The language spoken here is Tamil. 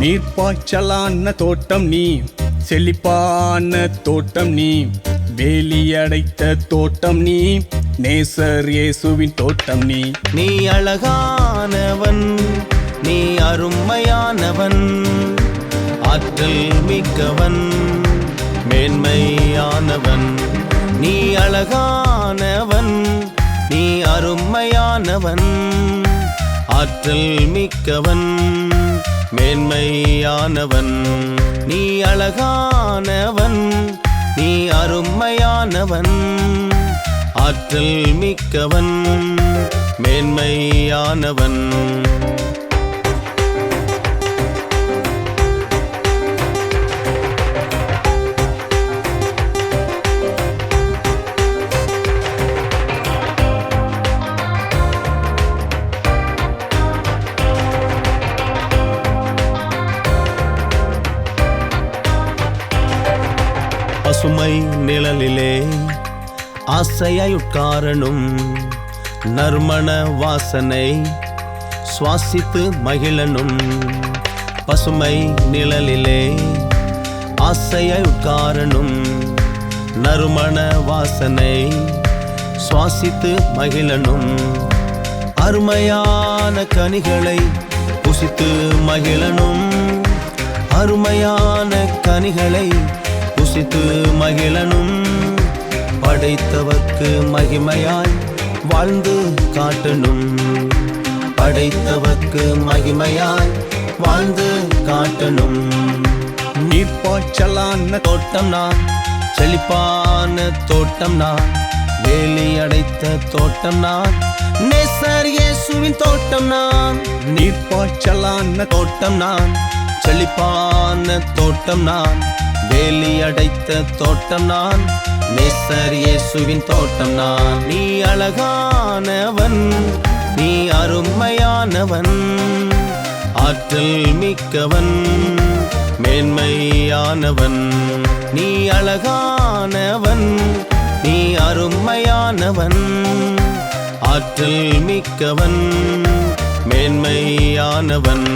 நீர்ப்பாய்ச்சலான தோட்டம் நீ செழிப்பான தோட்டம் நீ வேலியடைத்த தோட்டம் நீ நேசர் இயேசுவின் தோட்டம் நீ. நீ அழகானவன் நீ அருமையானவன் ஆற்றல் மிக்கவன் மேன்மையானவன். நீ அழகானவன் நீ அருமையானவன் ஆற்றல் மிக்கவன். அருமையானவன் நீ அழகானவன் நீ அருமையானவன். ஆற்றல் மிக்கவன் மேன்மையானவன். சுமை நிழலிலே. ஆசையாயுட்காரனும் நறுமண வாசனை. சுவாசித்து மகிழனும் பசுமை நிழலிலே. ஆசையாய் நறுமண வாசனை. சுவாசித்து மகிழனும் அருமையான கனிகளை புசித்து மகிழனும். அருமையான கனிகளை புசித்து மகிழனும். படைத்தவர்க்கு மகிமையாய் வாழ்ந்து காட்டணும். படைத்தவர்க்கு மகிமையாய் வாழ்ந்து காட்டணும். நீர்ப்பாய்ச்சலான தோட்டம் நான் செழிப்பான தோட்டம் நான் வேலி அடைத்த தோட்டம் நான் நேசர் இயேசுவின் தோட்டம் நான் நீர்ப்பாய்ச்சலான தோட்டம் நான் செழிப்பான தோட்டம் நான் வேலி அடைத்த தோட்டம் நான். நேசர் இயேசுவின் தோட்டம் நான். நீ அழகானவன் நீ அருமையானவன். ஆற்றல் மிக்கவன் மேன்மையானவன். நீ அழகானவன் நீ அருமையானவன். ஆற்றல் மிக்கவன் மேன்மையானவன்.